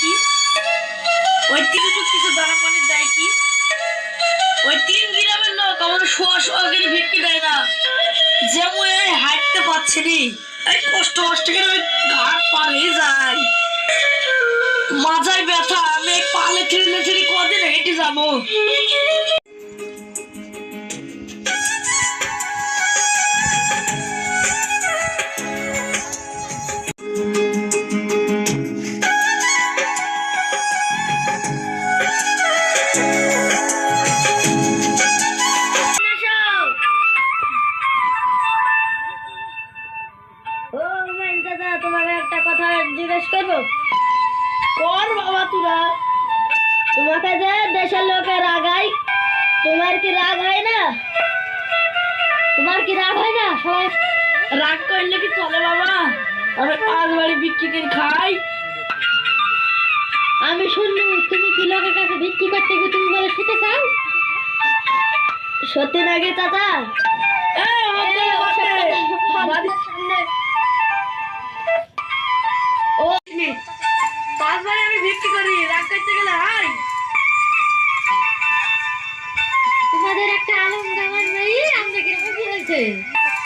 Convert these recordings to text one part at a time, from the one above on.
কি? ওই তিনটুক কিছু ধরা পানির মানে দেয় কি? ওই তিন গ্রামের লোক আমার শোয়া শোয়া করে ভিক্ষি দেয় না। যেমন এই হাঁটতে পারছি নি, এই কষ্ট কষ্ট করে ওই ঘাট পার যায়। যাই মাজায় ব্যথা, আমি পালে ছিঁড়ে থিড়ে কদিন হেঁটে যাব। চাচা তোমাকে একটা কথা জিজ্ঞেস করব? কর বাবা তোরা। তোমাকে যে দেশের লোকে রাগাই তোমার কি রাগ হয় না? তোমার কি রাগ হয় না? সবাই রাগ করলে কি চলে বাবা? আমি পাঁচ বাড়ি বিক্রি করে খাই। আমি শুনলু তুমি কি লোকের কাছে ভিক্ষি করতে গিয়ে তুমি বলে শুতে চাও? সত্যি নাকি চাচা?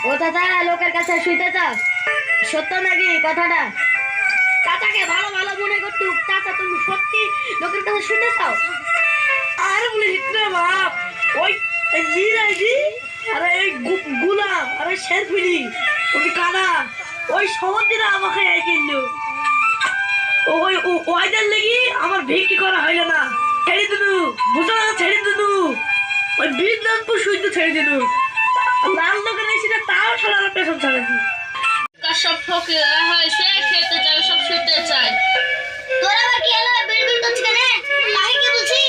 ও চাচা লোকের কাছে শুইতে চাও সত্য নাকি কথাটা? চাচাকে ভালো ভালো মনে করতু চাচা, তুমি সত্যি লোকের কাছে শুতে চাও? আর বলিস রে বাপ। ওই, এই আরে এই গুলাম, আরে শেরফিলি ওই কানা। ওই সমুদ্রে আমাকে কিনলো। ওই, ও- ওইদের লেগে আমার ভিক্ষি করা হইল না। ছেড়ে দিলু বুঝো না, ছেড়ে দিলু ওই বিদ্যানপুর সুইতে ছেড়ে দোকানে সারা পেছন ছাড়ে দিল সব ফকিরা হয়েছে খেতে চায় সব শুতে চায়। তোর আবার কি হলো বিড়বিড় করছিস কেন? তাই কি বলছি?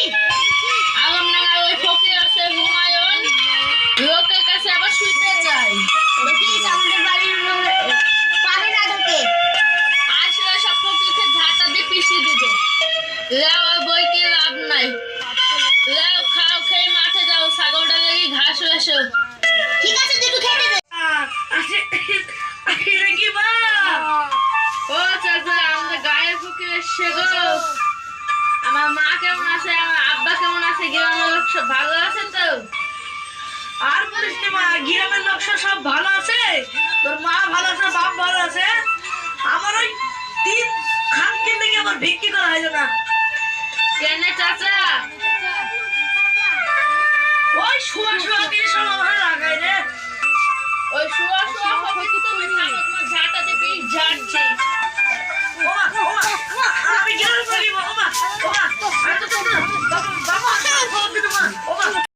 আলম নাঙ্গা ওই ফকির আছে হুমায়ুন। লোকের কাছে আবার শুতে চায়। দেখিস আমাদের বাড়ির পারে না ঢোকে আসলে সব ফকিরকে ঝাঁটা দিয়ে পিষিয়ে দিত লেও আর বইকে লাভ নাই। লেও খাও খেয়ে মাঠে যাও ছাগলটা লেগে ঘাস এসো ঠিক আছে এসছে গো আমার মা কেমন আছে? আমার আব্বা কেমন আছে? গ্রামের লোক সব ভালো আছে তো? আর বলিস মা গ্রামের লোক সব ভালো আছে? তোর মা ভালো আছে বাপ ভালো আছে? আমার ওই তিন খান কিনতে গিয়ে আমার ভিক্ষি করা হইল না। কেন চাচা? ওই শুয়া শুয়া দিয়ে সব আমার লাগাই রে।